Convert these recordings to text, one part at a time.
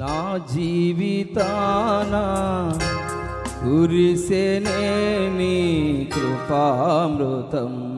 నా జీవితాన కురిసెనే నీ కృపామృతం.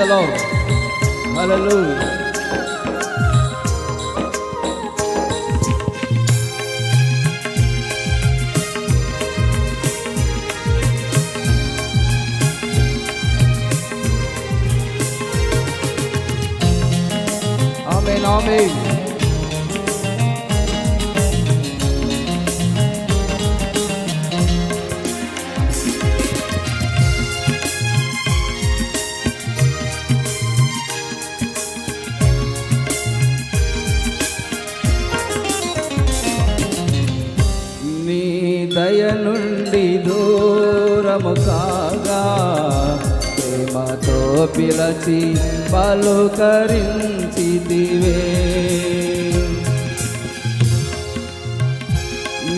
The Lord. Hallelujah. Amen, amen. పిలచి పలుకరించితివే.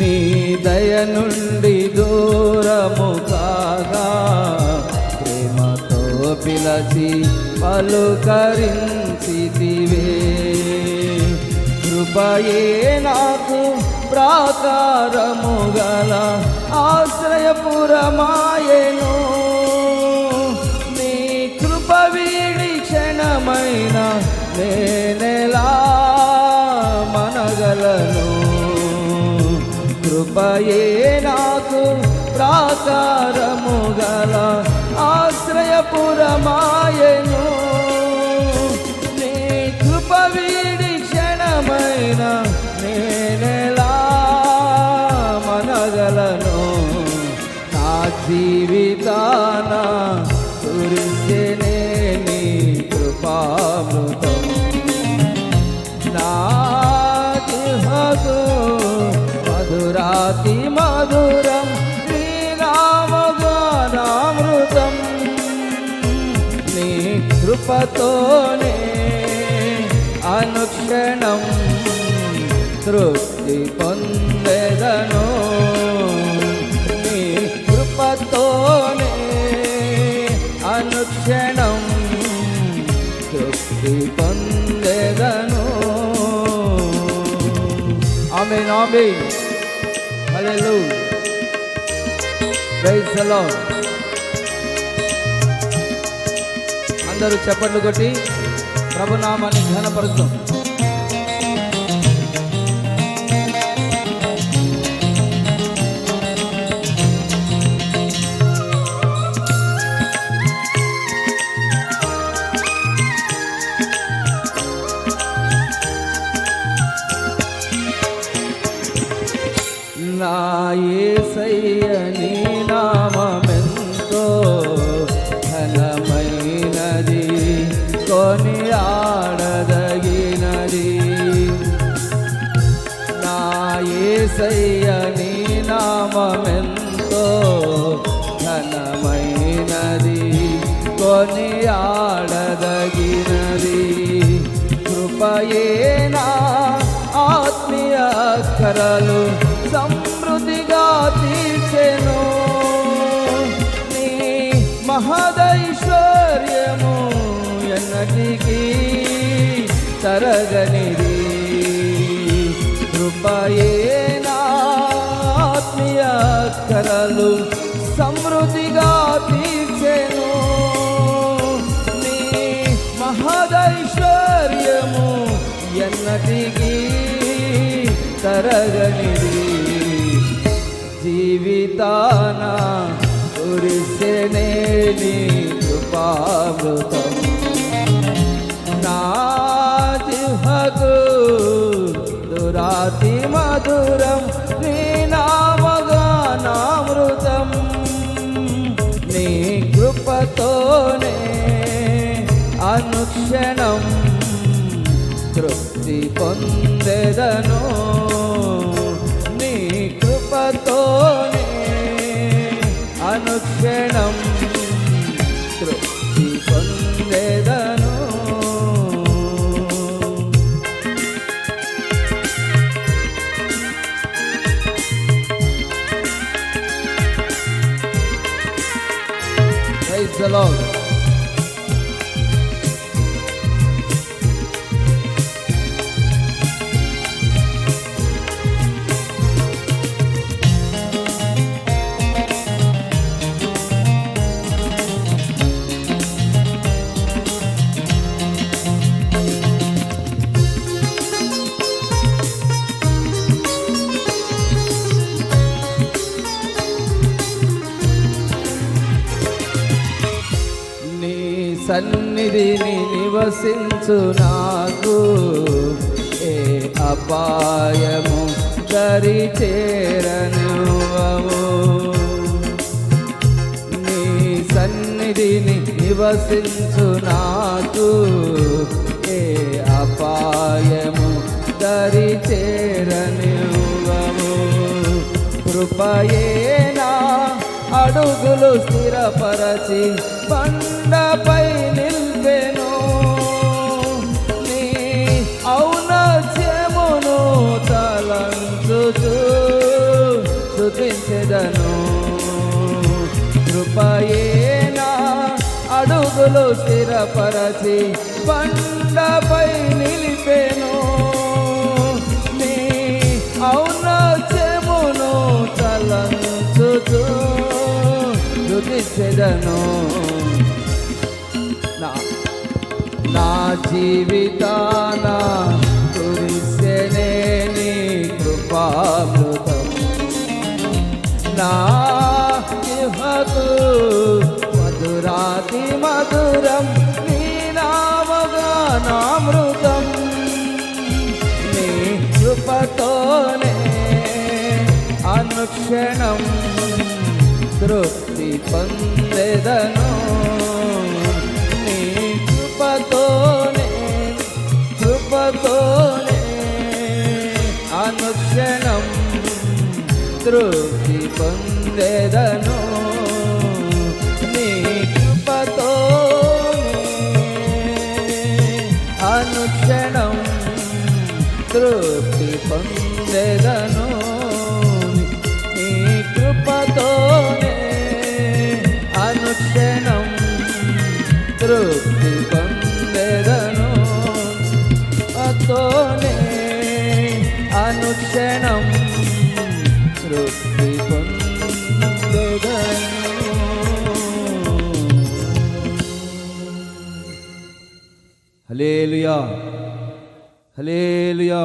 నీ దయ నుండి దూరము కాగా ప్రేమతో పిలచి పలుకరించితివే. కృపయే నాకు ప్రాకారము గల ఆశ్రయపురమాయను. కృపయే నాకు ప్రాకారము గల ఆశ్రయపురమాయను. నీ కృప వీడి క్షణమైన నేనెలా మనగలను? నా జీవితాన కురిసెనే నీ కృపామృతం. అనుక్షణం తృప్తి పొందెదను. నీ కృపతోనే అనుక్షణం తృప్తి పొందెదను. ఆమె నామి హల్లెలూయా. ప్రైజ్ అందరూ చప్పట్లు కొట్టి ప్రభునామాన్ని ఘనపరుస్తాం నా నీ నామమెంతో ఘనమైనది. కొని ఆడదగినది. నా యేసయ్య నీ నామెంతో ఘనమైనది. కొని ఆడదగినది. కృపయేనా ఆత్మీయ అక్కరలు జరగనిది. కృపయే ఆత్మీయ కరలు సమృద్ధిగా తీర్చెను. నీ మహదైశ్వర్యము ఎన్నటికి తరగనిది. జీవితాన కురిసెనే నీ కృపామృతం. నా అతి మధురం నీ నామగానామృతం. నీ కృపతోనే అనుక్షణం తృప్తి పొందెదను. నీ కృపతోనే అనుక్షణం alone. సన్నిధిని నివసించు నాకు. ఏ అపాయము దరి నీ సన్నిధిని నివసించు నాకు. ఏ అపాయము దరి చేరనివ్వవు కృపయేనా అడుగులు స్థిరపరచి బండపై మనసులో స్థిరపరచి పండపై నిలిపెను. నీ ఔనత్యమును తలంచుతూ స్థుతించెదను నా జీవితాన కురిసెనే నీ కృపామృతం. నా జిహకు మధురాతి మధురం నీ నామగానామృతం నీ కృపతోనే అనుక్షణం తృప్తి పొందెదను. నీ కృపతోనే కృపతోనే అనుక్షణం తృప్తి పొందెదను. తృప్తి పొందెదను. నీ కృపతోనే అనుక్షణం తృప్తి పొందెదను. అతోనే అనుక్షణం తృప్తి పొందెదను. Hallelujah hallelujah